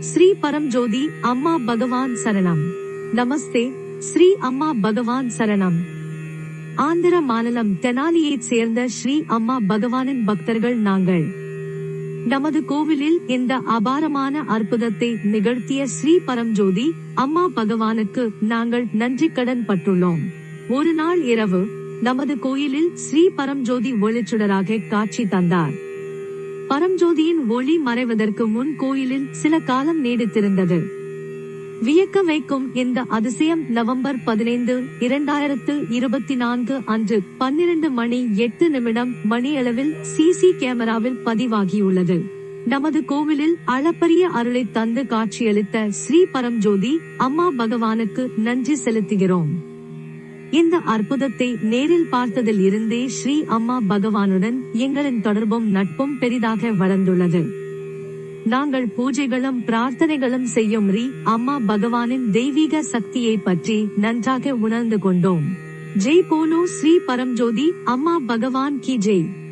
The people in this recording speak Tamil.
ஸ்ரீ பரம்ஜோதி அம்மா பகவான் சரணம். நமஸ்தே ஸ்ரீ அம்மா பகவான் சரணம். ஆந்திர மாநிலம் தெனாலியைச் சேர்ந்த ஸ்ரீ அம்மா பகவானின் பக்தர்கள் நாங்கள். நமது கோவிலில் இந்த அபாரமான அற்புதத்தை நிகழ்த்திய ஸ்ரீ பரம்ஜோதி அம்மா பகவானுக்கு நாங்கள் நன்றி கடன் பட்டுள்ளோம். ஒரு நாள் இரவு நமது கோயிலில் ஸ்ரீ பரம்ஜோதி ஒளிச்சுடராக காட்சி தந்தார். பரம்ஜோதியின் ஒளி மறைவதற்கு முன் கோயிலில் சில காலம் நீடித்திருந்தது. வியக்க வைக்கும் இந்த அதிசயம் நவம்பர் பதினைந்து இரண்டாயிரத்து இருபத்தி நான்கு அன்று பன்னிரண்டு மணி எட்டு நிமிடம் மணியளவில் சிசி கேமராவில் பதிவாகியுள்ளது. நமது கோவிலில் அளப்பரிய அருளை தந்து காட்சியளித்த ஸ்ரீ பரம்ஜோதி அம்மா பகவானுக்கு நன்றி செலுத்துகிறோம். இந்த அற்புதத்தை நேரில் பார்த்ததில் இருந்தே ஸ்ரீ அம்மா பகவானுடன் எங்களின் தொடர்பும் நட்பும் பெரிதாக வளர்ந்துள்ளது. நாங்கள் பூஜைகளும் பிரார்த்தனைகளும் செய்யும் ரீ அம்மா பகவானின் தெய்வீக சக்தியை பற்றி நன்றாக உணர்ந்து கொண்டோம். ஜெய் போனோ ஸ்ரீ பரம்ஜோதி அம்மா பகவான் கி ஜெய்.